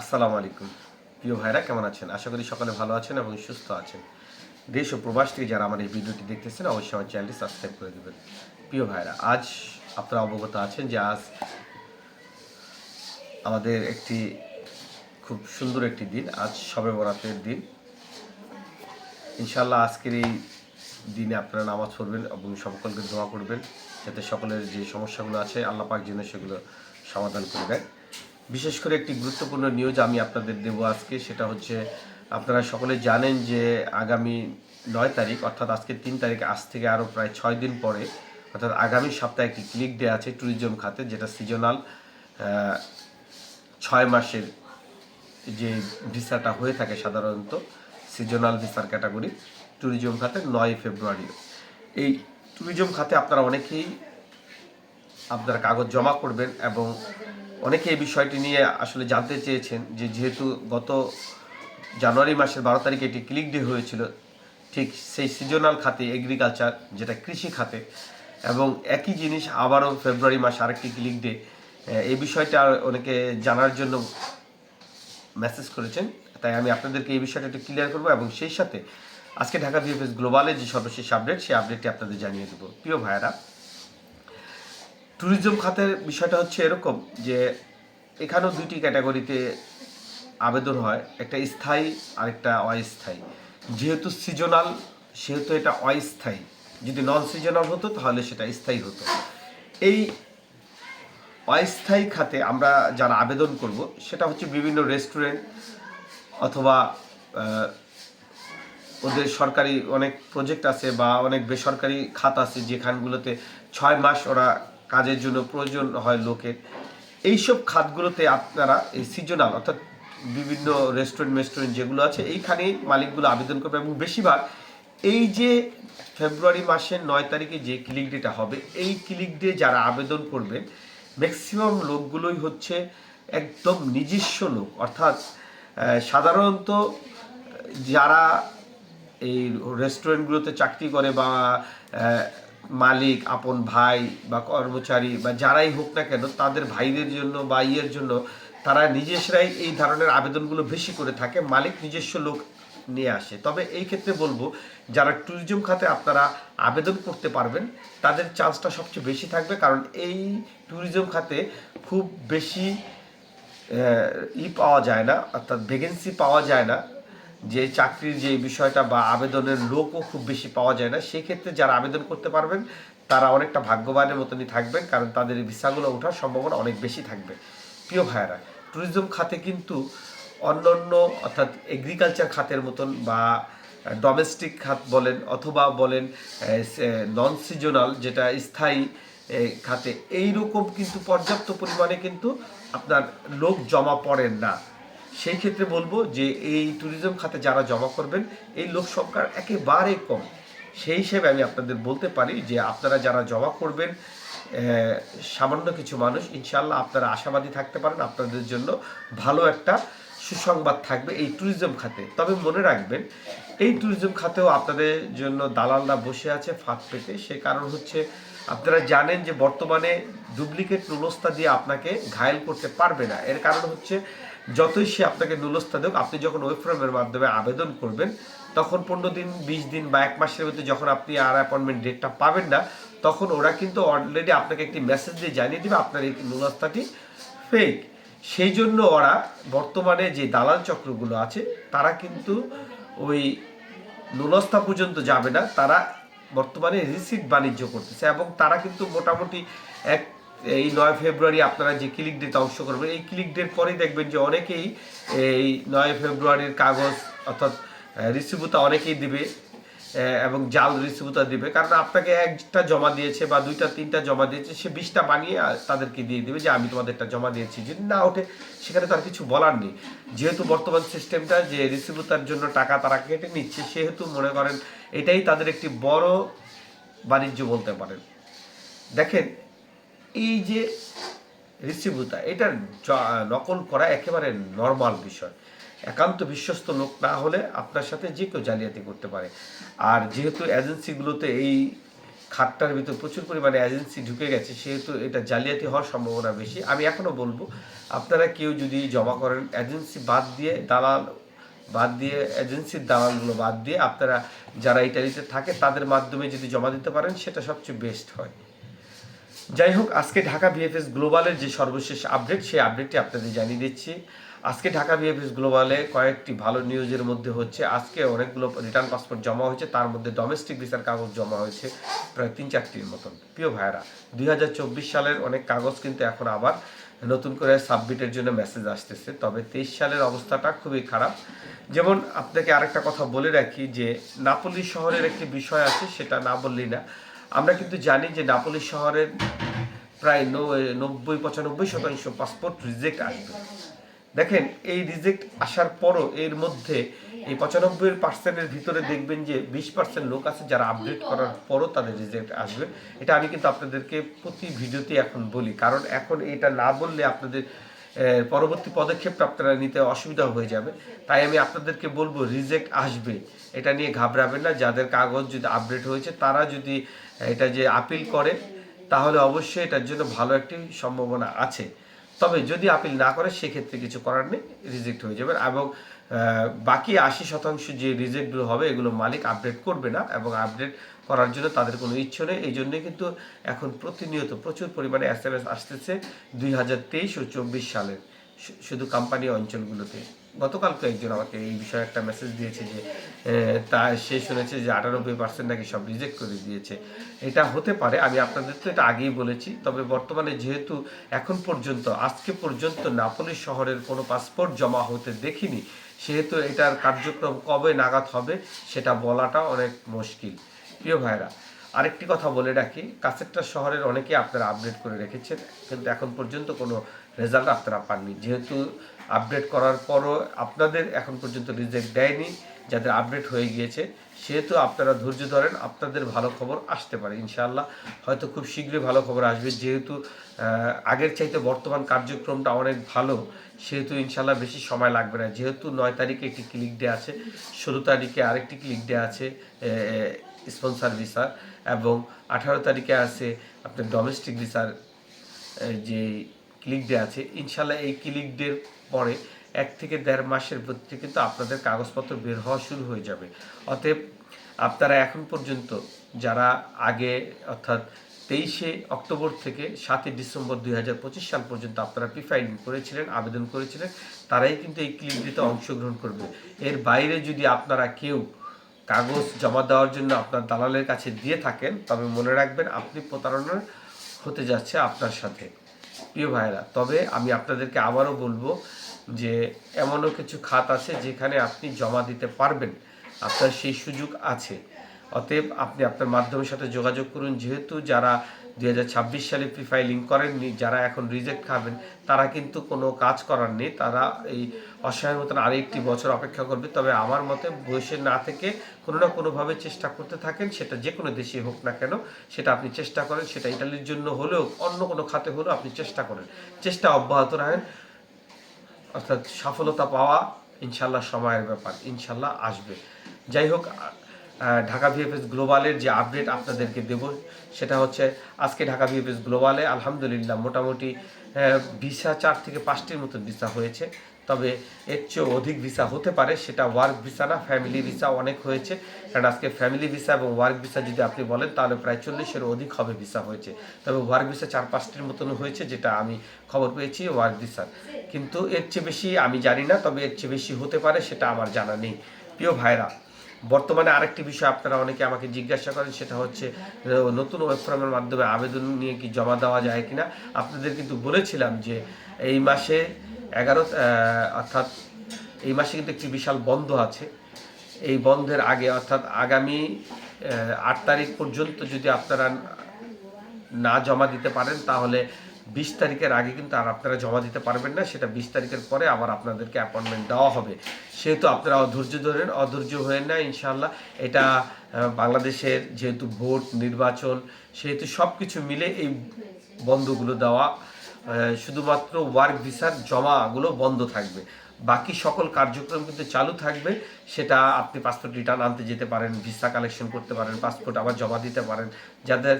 আসসালামু আলাইকুম। প্রিয় ভাইরা, কেমন আছেন? আশা করি সকালে ভালো আছেন এবং সুস্থ আছেন। দেশ ও প্রবাস থেকে যারা আমার এই ভিডিওটি দেখতেছেন, অবশ্যই আমার চ্যানেলটি সাবস্ক্রাইব করে দেবেন। প্রিয় ভাইরা, আজ আপনারা অবগত আছেন যে আজ আমাদের একটি খুব সুন্দর একটি দিন, আজ সবে বরাতের দিন। ইনশাল্লাহ আজকের এই দিনে আপনারা নামাজ পড়বেন এবং সকলকে দোয়া করবেন, যাতে সকলের যে সমস্যাগুলো আছে, আল্লাহ পাক যেন সেগুলো সমাধান করে দেয় বিশেষ করে একটি গুরুত্বপূর্ণ নিউজ আমি আপনাদের দেবো আজকে, সেটা হচ্ছে আপনারা সকলে জানেন যে আগামী নয় তারিখ, অর্থাৎ আজকে তিন তারিখ, আজ থেকে আরও প্রায় ছয় দিন পরে, অর্থাৎ আগামী সপ্তাহে একটি ক্লিক ডে আছে ট্যুরিজম খাতে, যেটা সিজনাল ছয় মাসের যে ভিসাটা হয়ে থাকে সাধারণত সিজনাল ভিসার ক্যাটাগরি ট্যুরিজম খাতে নয় ফেব্রুয়ারি এই ট্যুরিজম খাতে আপনারা অনেকেই আপনার কাগজ জমা করবেন এবং অনেকে এই বিষয়টি নিয়ে আসলে জানতে চেয়েছেন যে যেহেতু গত জানুয়ারি মাসের বারো তারিখে এটি ক্লিক ডে হয়েছিল, ঠিক সেই সিজনাল খাতে এগ্রিকালচার যেটা কৃষি খাতে, এবং একই জিনিস আবারও ফেব্রুয়ারি মাসে আরেকটি ক্লিক ডে এই বিষয়টা অনেকে জানার জন্য মেসেজ করেছেন। তাই আমি আপনাদেরকে এই বিষয়টা একটু ক্লিয়ার করব এবং সেই সাথে আজকে ঢাকা ভিএফএস গ্লোবালের যে সর্বশেষ আপডেট সেই আপডেটটি আপনাদের জানিয়ে দেবো। প্রিয় ভাইয়েরা ট্যুরিজম খাতের বিষয়টা হচ্ছে এরকম যে এখানেও দুইটি ক্যাটাগরিতে আবেদন হয়, একটা স্থায়ী আর একটা অস্থায়ী। যেহেতু সিজনাল সেহেতু এটা অস্থায়ী। যদি নন সিজনাল হতো, তাহলে সেটা স্থায়ী হতো। এই অস্থায়ী খাতে আমরা যারা আবেদন করব, সেটা হচ্ছে বিভিন্ন রেস্টুরেন্ট অথবা ওদের সরকারি অনেক প্রজেক্ট আছে বা অনেক বেসরকারি খাত আছে যেখানগুলোতে ছয় মাস ওরা কাজের জন্য প্রয়োজন হয় লোকের। এইসব খাতগুলোতে আপনারা এই সিজনাল অর্থাৎ বিভিন্ন রেস্টুরেন্ট মেস্টুরেন্ট যেগুলো আছে, এইখানেই মালিকগুলো আবেদন করবে এবং বেশিরভাগ এই যে ফেব্রুয়ারি মাসের নয় তারিখে যে ক্লিক ডেটা হবে, এই ক্লিক ডে যারা আবেদন করবেন ম্যাক্সিমাম লোকগুলোই হচ্ছে একদম নিজস্ব লোক। অর্থাৎ সাধারণত যারা এই রেস্টুরেন্টগুলোতে চাকরি করে বা মালিক, আপন ভাই বা কর্মচারী বা যারাই হোক না কেন, তাদের ভাইদের জন্য বা ইয়ের জন্য তারা নিজস্বরাই এই ধরনের আবেদনগুলো বেশি করে থাকে, মালিক নিজস্ব লোক নিয়ে আসে। তবে এই ক্ষেত্রে বলব, যারা ট্যুরিজম খাতে আপনারা আবেদন করতে পারবেন, তাদের চান্সটা সবচেয়ে বেশি থাকবে কারণ এই ট্যুরিজম খাতে খুব বেশি ই পাওয়া যায় না, অর্থাৎ ভ্যাকেন্সি পাওয়া যায় না। যে চাকরির যে বিষয়টা বা আবেদনের লোকও খুব বেশি পাওয়া যায় না, সেক্ষেত্রে যারা আবেদন করতে পারবেন, তারা অনেকটা ভাগ্যবানের মতনই থাকবেন, কারণ তাদের এই ভিসাগুলো ওঠার সম্ভাবনা অনেক বেশি থাকবে। প্রিয় ভাইয়েরা ট্যুরিজম খাতে কিন্তু অন্যান্য অর্থাৎ এগ্রিকালচার খাতের মতন বা ডোমেস্টিক খাত বলেন অথবা বলেন নন সিজনাল যেটা স্থায়ী খাতে, এইরকম কিন্তু পর্যাপ্ত পরিমাণে কিন্তু আপনার লোক জমা পড়েন না। সেই ক্ষেত্রে বলব যে এই ট্যুরিজম খাতে যারা জমা করবেন, এই লোক সংখ্যা একেবারে কম। সেই হিসেবে আমি আপনাদের বলতে পারি যে আপনারা যারা জমা করবেন সামান্য কিছু মানুষ ইনশাল্লাহ আপনারা আশাবাদী থাকতে পারেন, আপনাদের জন্য ভালো একটা সুসংবাদ থাকবে এই ট্যুরিজম খাতে। তবে মনে রাখবেন, এই ট্যুরিজম খাতেও আপনাদের জন্য দালালরা বসে আছে ফাঁক পেতে। সে কারণ হচ্ছে আপনারা জানেন যে বর্তমানে ডুপ্লিকেট নুলস্তা দিয়ে আপনাকে ঘায়েল করতে পারবে না। এর কারণ হচ্ছে যতই সে আপনাকে নুলস্থা দেখ আপনি যখন ওয়েবফ্রমের মাধ্যমে আবেদন করবেন, তখন পনেরো দিন, বিশ দিন বা এক মাসের মধ্যে যখন আপনি আর অ্যাপয়েন্টমেন্ট ডেটটা পাবেন না, তখন ওরা কিন্তু অলরেডি আপনাকে একটি মেসেজ দিয়ে জানিয়ে দেবে আপনার এই নুলস্থাটি ফেক সেই জন্য ওরা বর্তমানে যে দালাল চক্রগুলো আছে, তারা কিন্তু ওই নুলস্থা পর্যন্ত যাবে না, তারা বর্তমানে রিসিট বাণিজ্য করতেছে এবং তারা কিন্তু মোটামুটি এক এই নয় ফেব্রুয়ারি আপনারা যে ক্লিক ডেতে অংশ করবেন, এই ক্লিক ডের পরেই দেখবেন যে অনেকেই এই নয় ফেব্রুয়ারির কাগজ অর্থাৎ রিসিভুতা অনেকেই দিবে এবং জাল রিসিভুতা দিবে। কারণ আপনাকে একটা জমা দিয়েছে বা দুইটা, তিনটা জমা দিয়েছে, সে বিশটা বানিয়ে তাদেরকে দিয়ে দিবে যে আমি তোমাদেরটা জমা দিয়েছি। যদি না ওঠে, সেখানে তার কিছু বলার নেই। যেহেতু বর্তমান সিস্টেমটা যে রিসিভুতার জন্য টাকা তারা কেটে নিচ্ছে, সেহেতু মনে করেন এটাই তাদের একটি বড় বাণিজ্য বলতে পারেন। দেখেন এই যে রিসিভুতা এটা নকল করা একেবারে নর্মাল বিষয়। একান্ত বিশ্বস্ত লোক না হলে আপনার সাথে যে কেউ জালিয়াতি করতে পারে। আর যেহেতু এজেন্সিগুলোতে এই খাতটার ভিতর প্রচুর পরিমাণে এজেন্সি ঢুকে গেছে, সেহেতু এটা জালিয়াতি হওয়ার সম্ভাবনা বেশি। আমি এখনও বলব, আপনারা কেউ যদি জমা করেন এজেন্সি বাদ দিয়ে দালাল, বাদ দিয়ে এজেন্সির দালালগুলো বাদ দিয়ে আপনারা যারা ইটালিতে থাকে, তাদের মাধ্যমে যদি জমা দিতে পারেন, সেটা সবচেয়ে বেস্ট হয়। যাই হোক আজকে ঢাকা ভিএফএস গ্লোবালের যে সর্বশেষ আপডেট, সেই আপডেটটি আপনাদের জানিয়ে দিচ্ছি। আজকে ঢাকা ভিএফএস গ্লোবালে কয়েকটি ভালো নিউজের মধ্যে হচ্ছে, আজকে অনেকগুলো রিটার্ন পাসপোর্ট জমা হয়েছে, তার মধ্যে ডোমেস্টিক ভিসার কাগজ জমা হয়েছে প্রায় তিন চারটির মতন। প্রিয় ভাইরা দুই হাজার চব্বিশ সালের অনেক কাগজ কিন্তু এখন আবার নতুন করে সাবমিটের জন্য মেসেজ আসতেছে, তবে তেইশ সালের অবস্থাটা খুবই খারাপ। যেমন আপনাকে আরেকটা কথা বলে রাখি যে, নাপোলি শহরের একটি বিষয় আছে, সেটা না বললেই না আমরা কিন্তু জানি যে নাপোলি শহরের প্রায় নব্বই পঁচানব্বই শতাংশ পাসপোর্ট রিজেক্ট আসবে। দেখেন, এই রিজেক্ট আসার পরও এর মধ্যে এই পঁচানব্বই পার্সেন্টের ভিতরে দেখবেন যে বিশ পার্সেন্ট লোক আছে যারা আপডেট করার পরও তাদের রিজেক্ট আসবে। এটা আমি কিন্তু আপনাদেরকে প্রতি ভিডিওতে এখন বলি, কারণ এখন এটা না বললে আপনাদের পরবর্তী পদক্ষেপটা আপনারা নিতে অসুবিধা হয়ে যাবে। তাই আমি আপনাদেরকে বলব রিজেক্ট আসবে। এটা নিয়ে ঘাবড়াবেন না, যাদের কাগজ যদি আপডেট হয়েছে, তারা যদি এটা যে আপিল করে, তাহলে অবশ্যই এটার জন্য ভালো একটি সম্ভাবনা আছে। তবে যদি আপিল না করে, সেক্ষেত্রে কিছু করার নেই রিজেক্ট হয়ে যাবে এবং বাকি আশি শতাংশ যে রিজেক্টগুলো হবে, এগুলো মালিক আপডেট করবে না এবং আপডেট করার জন্য তাদের কোনো ইচ্ছে নেই। এই জন্যই কিন্তু এখন প্রতিনিয়ত প্রচুর পরিমাণে এস এম এস আসতেছে দুই হাজার তেইশ ও চব্বিশ সালের শুধু কোম্পানি অঞ্চলগুলোতে। গতকালকে একজন আমাকে এই বিষয়ে একটা মেসেজ দিয়েছে যে তা সে শুনেছে যে আটানব্বই পার্সেন্ট নাকি সব রিজেক্ট করে দিয়েছে। এটা হতে পারে, আমি আপনাদের তো এটা আগেই বলেছি, তবে বর্তমানে যেহেতু এখন পর্যন্ত, আজকে পর্যন্ত নাপোলি শহরের কোনো পাসপোর্ট জমা হতে দেখিনি, সেহেতু এটার কার্যক্রম কবে নাগাদ হবে, সেটা বলাটা অনেক মুশকিল। প্রিয় ভাইরা আরেকটি কথা বলে রাখি কাছেরটা শহরের অনেকে আপনারা আপডেট করে রেখেছেন, কিন্তু এখন পর্যন্ত কোনো রেজাল্ট আপনারা পাননি। যেহেতু আপডেট করার পরও আপনাদের এখন পর্যন্ত রিজেক্ট দেয়নি, যাদের আপডেট হয়ে গিয়েছে, সেহেতু আপনারা ধৈর্য ধরেন, আপনাদের ভালো খবর আসতে পারে, ইনশাআল্লাহ। হয়তো খুব শীঘ্রই ভালো খবর আসবে, যেহেতু আগের চাইতে বর্তমান কার্যক্রমটা অনেক ভালো, সেহেতু ইনশাল্লাহ বেশি সময় লাগবে না। যেহেতু নয় তারিখে একটি ক্লিক ডে আছে, ষোলো তারিখে আরেকটি ক্লিক ডে আছে স্পন্সার ভিসার এবং আঠারো তারিখে আছে আপনার ডোমেস্টিক ভিসার যে ক্লিক ডে আছে, ইনশাল্লাহ এই ক্লিক ডের পরে এক থেকে দেড় মাসের মধ্যে কিন্তু আপনাদের কাগজপত্র বের হওয়া শুরু হয়ে যাবে। অতএব আপনারা এখন পর্যন্ত যারা আগে অর্থাৎ তেইশে অক্টোবর থেকে সাতই ডিসেম্বর দুই হাজার পঁচিশ সাল পর্যন্ত আপনারা প্রি ফাইলিং করেছিলেন, আবেদন করেছিলেন, তারাই কিন্তু এই ক্লিক অংশগ্রহণ করবে। এর বাইরে যদি আপনারা কেউ কাগজ জমা দেওয়ার জন্য আপনার দালালের কাছে দিয়ে থাকেন, তবে মনে রাখবেন আপনি প্রতারণার হতে যাচ্ছে আপনার সাথে। প্রিয় ভাইরা তবে আমি আপনাদেরকে আবারও বলব যে এমনও কিছু খাত আছে যেখানে আপনি জমা দিতে পারবেন, আপনার সেই সুযোগ আছে। অতএব আপনি আপনার মাধ্যমের সাথে যোগাযোগ করুন, যেহেতু যারা দুই হাজার ছাব্বিশ সালে প্রি ফাইলিং করেননি, যারা এখন রিজেক্ট খাবেন, তারা কিন্তু কোনো কাজ করার নেই, তারা এই অসহায় মতন আরেকটি বছর অপেক্ষা করবে। তবে আমার মতে বয়সে না থেকে কোনো না কোনোভাবে চেষ্টা করতে থাকেন, সেটা যে কোনো দেশে হোক না কেন, সেটা আপনি চেষ্টা করেন, সেটা ইটালির জন্য হলেও অন্য কোনো খাতে হলেও আপনি চেষ্টা করেন। চেষ্টা অব্যাহত রাখেন, অর্থাৎ সফলতা পাওয়া ইনশাল্লাহ সময়ের ব্যাপার, ইনশাল্লাহ আসবে। যাই হোক ঢাকা ভিএফএস গ্লোবালের যে আপডেট আপনাদেরকে দেব, সেটা হচ্ছে আজকে ঢাকা ভিএফএস গ্লোবালে আলহামদুলিল্লাহ মোটামুটি ভিসা চার থেকে পাঁচটির মতো ভিসা হয়েছে। তবে এর চেয়েও অধিক ভিসা হতে পারে, সেটা ওয়ার্ক ভিসা না ফ্যামিলি ভিসা অনেক হয়েছে। কারণ আজকে ফ্যামিলি ভিসা এবং ওয়ার্ক ভিসা যদি আপনি বলেন, তাহলে প্রায় চল্লিশের অধিক হবে ভিসা হয়েছে। তবে ওয়ার্ক ভিসা চার পাঁচটির মতন হয়েছে, যেটা আমি খবর পেয়েছি ওয়ার্ক ভিসার কিন্তু এর চেয়ে বেশি আমি জানি না, তবে এর চেয়ে বেশি হতে পারে, সেটা আমার জানা নেই। প্রিয় ভাইরা বর্তমানে আরেকটি বিষয় আপনারা অনেকে আমাকে জিজ্ঞাসা করেন, সেটা হচ্ছে নতুন ওয়েব ফর্মের মাধ্যমে আবেদন নিয়ে কি জমা দেওয়া যায় কিনা? আপনাদের কিন্তু বলেছিলাম যে এই মাসে এগারো অর্থাৎ এই মাসে কিন্তু একটি বিশাল বন্ধ আছে। এই বন্ধের আগে, অর্থাৎ আগামী আট তারিখ পর্যন্ত যদি আপনারা না জমা দিতে পারেন, তাহলে বিশ তারিখের আগে কিন্তু আর আপনারা জমা দিতে পারবেন না, সেটা বিশ তারিখের পরে আবার আপনাদেরকে অ্যাপয়েন্টমেন্ট দেওয়া হবে। সেহেতু আপনারা অধৈর্য ধরেন, অধৈর্য হয়ে না ইনশাল্লাহ এটা বাংলাদেশের যেহেতু ভোট, নির্বাচন, সেহেতু সব কিছু মিলে এই বন্ধগুলো দেওয়া শুধুমাত্র ওয়ার্ক ভিসার জমাগুলো বন্ধ থাকবে। বাকি সকল কার্যক্রম কিন্তু চালু থাকবে। সেটা আপনি পাসপোর্ট রিটার্ন আনতে যেতে পারেন ভিসা কালেকশন করতে পারেন পাসপোর্ট আবার জমা দিতে পারেন। যাদের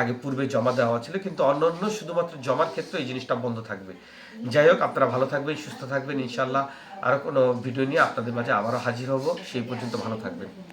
আগে পূর্বে জমা দেওয়া ছিল, কিন্তু অন্য অন্য শুধুমাত্র জমার ক্ষেত্রে এই জিনিসটা বন্ধ থাকবে। যাই হোক, আপনারা ভালো থাকবেন, সুস্থ থাকবেন ইনশাল্লাহ আরও কোনো ভিডিও নিয়ে আপনাদের মাঝে আবারও হাজির হব। সেই পর্যন্ত ভালো থাকবেন।